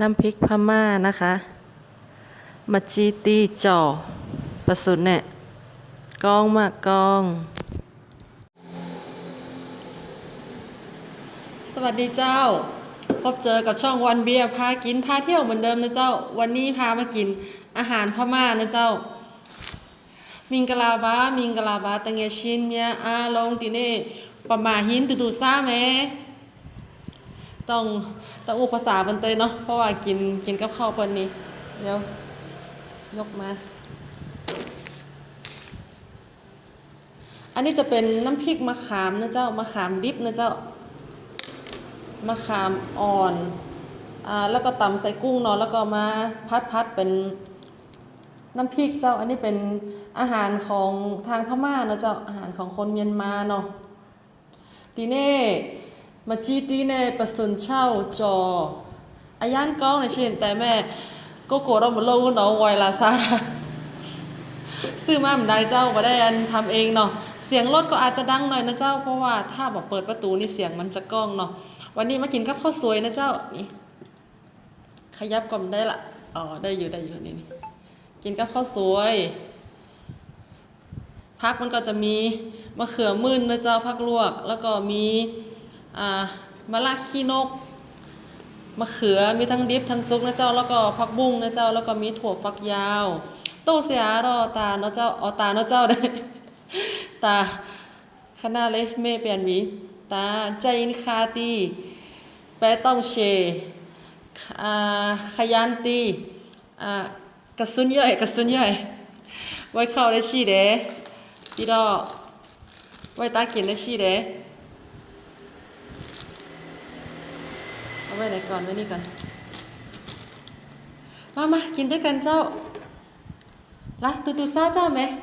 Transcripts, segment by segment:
น้ำพริกพม่านะคะมาจีตีจ่อประสุนเนี่ยกองมากกอง สวัสดีเจ้า พบเจอกับช่องวันเบียร์พากินพาเที่ยวเหมือนเดิมนะเจ้า วันนี้พามากินอาหารพม่านะเจ้า มิงกะลาบา มิงกะลาบาตังเงชินเมียอาลงติเน่ปะมาหินตุตุซ่าแหม ต้องต้องอุปภาษาเพิ่นเตยเนาะเพราะว่ากินกินกับข้าวเพิ่นนี่เดี๋ยวยกมา อันนี้จะเป็นน้ำพริกมะขามนะเจ้ามะขามดิบนะเจ้ามะขามอ่อนอ่าแล้วก็ตำใส่กุ้งเนาะแล้วก็มาพัดพัดเป็นน้ำพริกเจ้าอันนี้เป็นอาหารของทางพม่านะเจ้าอาหารของคนเมียนมาเนาะทีนี้ มาจีตีเน่ประสุนเช่าจออายันก้องนเช่นแต่แม่ก็โกรธเราหมดโลกเนาะไวลาซาซื้อมาไม่ได้เจ้าบ่ได้อันทำเองเนาะเสียงรถก็อาจจะดังหน่อยนะเจ้าเพราะว่าถ้าแบบเปิดประตูนี่เสียงมันจะก้องเนาะวันนี้มากินกับข้าวสวยนะเจ้านี่ขยับก่อนได้ละอ๋อได้อยู่ได้อยู่นี่นี่กินกับข้าวสวยพักมันก็จะมีมะเขือมื่นนะเจ้าพักลวก แล้วก็มี มะละขี้นกมะเขือมีทั้งดิบทั้งซุกนะเจ้าแล้วก็ผักบุ้งนะเจ้าแล้วก็มีถั่วฝักยาวโตเสียรอตาเนาะเจ้าเอาตาเนาะเจ้าได้ตาขนาดเลยเมเปลี่ยนหวีตาใจนคาตีแปต้องเชอ่าขยันตีอากระสุนย่อยกระสุนย่อยไว้เข้าได้ชีเด้พี่ดอกไว้ตากินได้ชีเด้เอา ไว้ไหนก่อนไว้นี่ก่อน มามากินด้วยกันเจ้า lah tu tu saja meh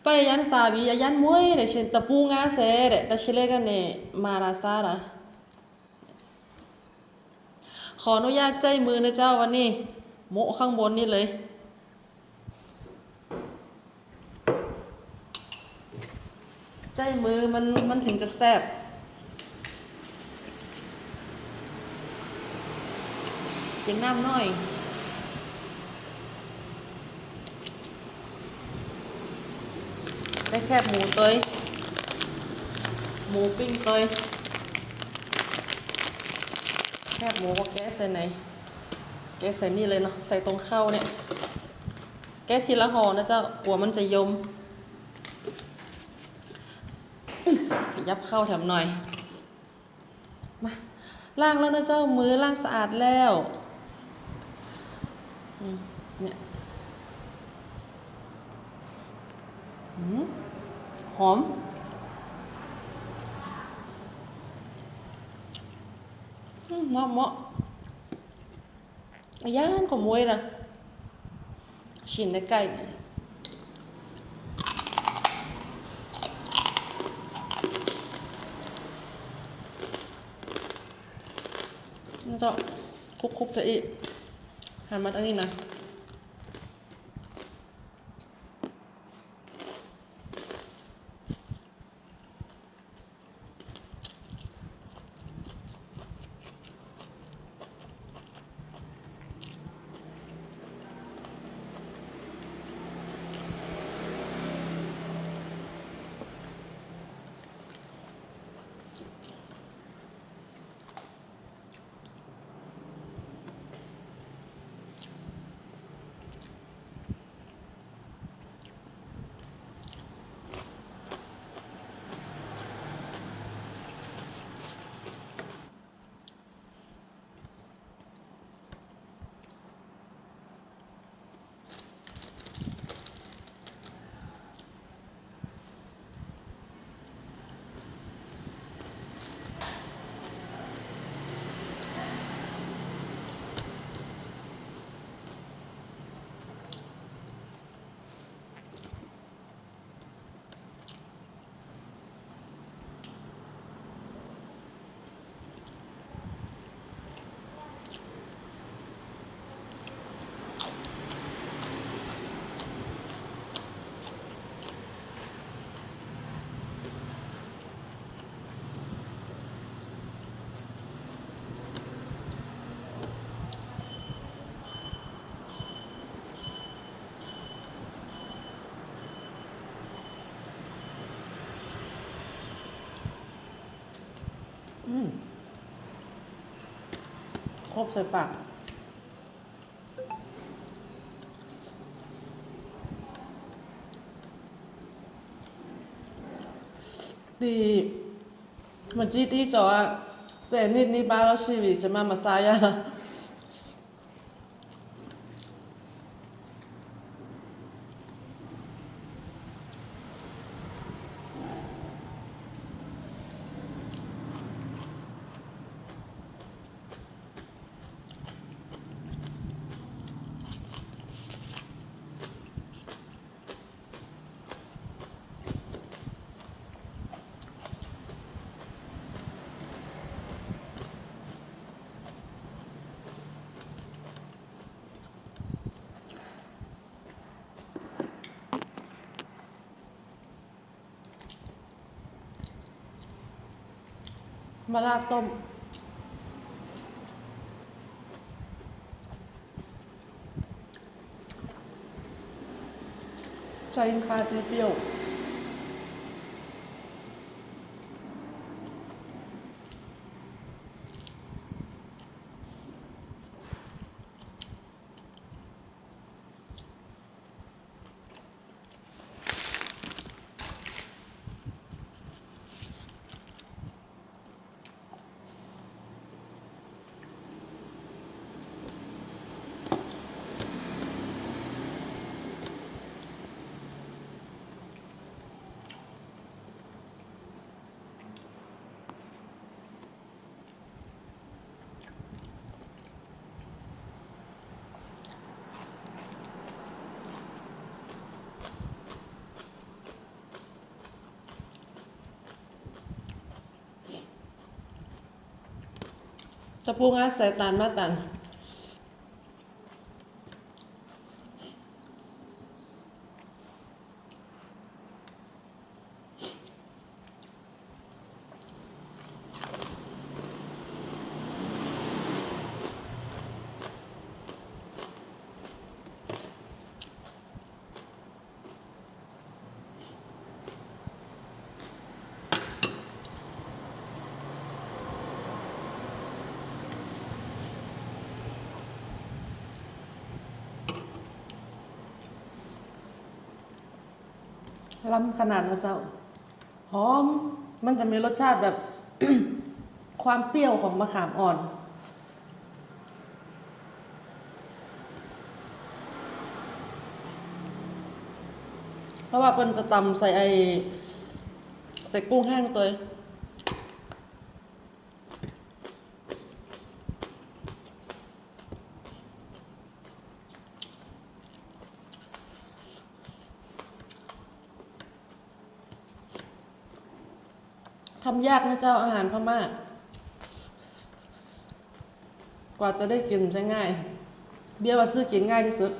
pa yan sabi yan moi de shin tapu nga se de ta shile ga ne mara sara ขออนุญาตใจมือนะเจ้าวันนี้โมข้างบนนี่เลยใจมือมันมันถึงจะแซ่บ กินน้ำหน่อยได้แคบหมูเตยหมูปิ้งเตยแคบหมูก็แกะใส่ไหน แกะใส่นี่เลยเนาะ ใส่ตรงเข้าเนี่ย แกะทีละห่อนะเจ้ากลัวมันจะยม ขยับเข้าแถมหน่อย มาล้างแล้วนะเจ้า มือล้างสะอาดแล้ว เนี่ยหอมอืมเหมาะเหมาะย่านของมวยนะชิ้นในไก่นี่จะคุกๆ จะอี ครบใส่ปากดีมันจีตีจอเสร็จนิดนี้บ้าแล้วชีวิตจะมามาซายา มาลาต้มใจคาดเปรี้ยว จะพูดง่ายใส่ตาลมาตัน ล้ำขนาดนะเจ้า หอม มันจะมีรสชาติแบบ ความเปรี้ยวของมะขามอ่อน เพราะว่าเป็นจะตำใส่ไอใส่กุ้งแห้งตัวเองทำ ยากนะเจ้าอาหารพม่า กว่าจะได้กินใช้ง่าย เบียร์ว่าซื้อกินง่ายที่สุด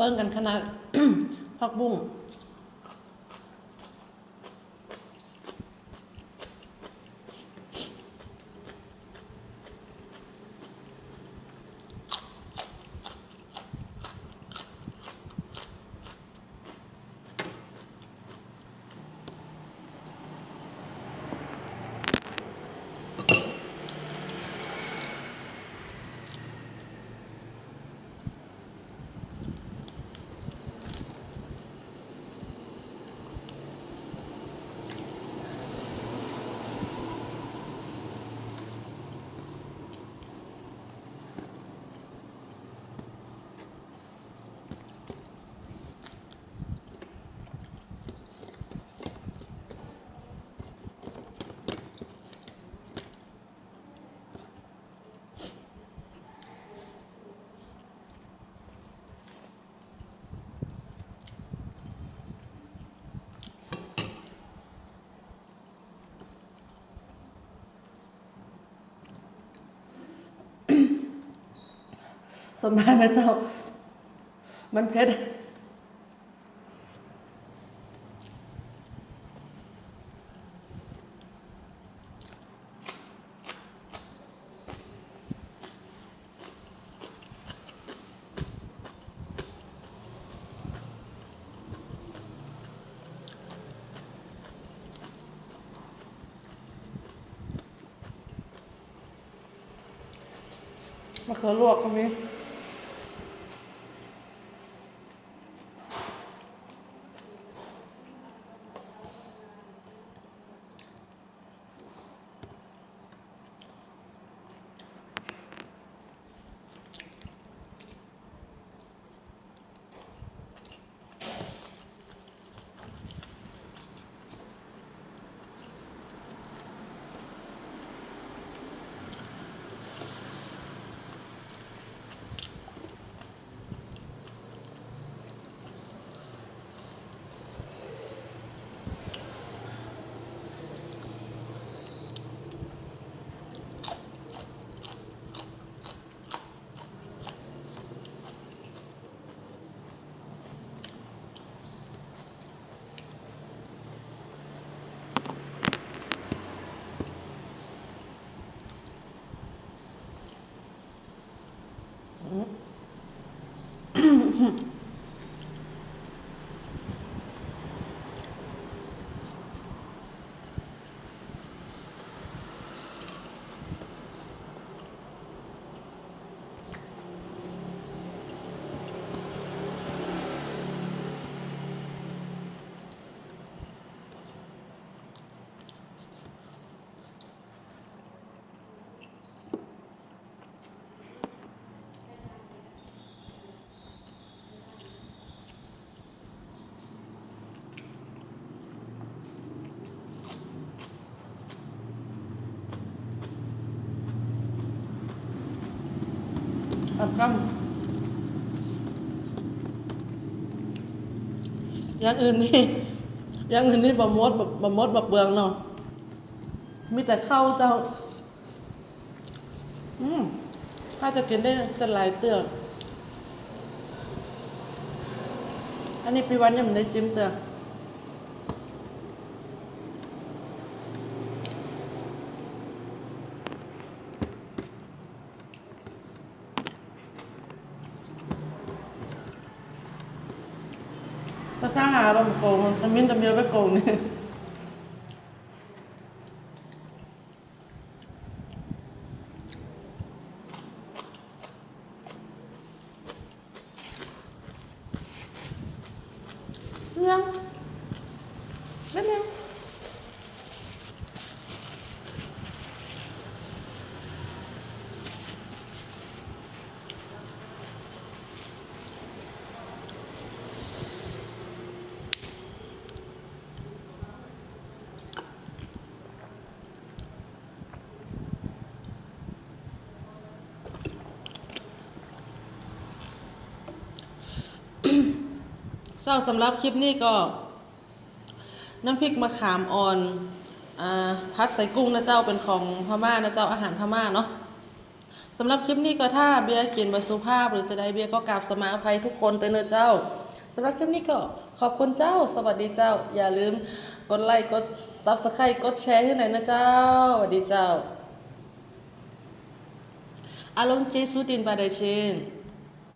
เปิ้งกันขนาด ผักบุ้ง สมานนะเจ้า มันเผ็ดมะเขือลวก ก็มีทำกำอย่างอื่นนี่อย่างอื่นนี่บะมดบะมดบะเบืองเนาะมีแต่ข้าวเจ้า อืมถ้าจะกินได้จะหลายเตือกอันนี้ปีวันยังไม่ได้จิ้มเตือกภาษาหาบางโก งทำมินทำเยอะไปโกงนี่ยังไม่ยังเจ้าสำหรับคลิปนี้ก็ น้ำพริกมะขามอ่อนอาพัดใส่กุ้งนะเจ้าเป็นของพม่านะเจ้าอาหารพม่าเนาะสำหรับคลิปนี้ก็ถ้าเบียร์กินบสุภาพ หรือจะได้เบียร์ก็กราบสมาอภัยทุกคนเตือนเจ้าสำหรับคลิปนี้ก็ขอบคุณเจ้า สวัสดีเจ้า อย่าลืมกดไลค์กดซับสไครต์กดแชร์ให้หน่อยนะเจ้าสวัสดีเจ้าอาลงเจสุดินบาเดชิน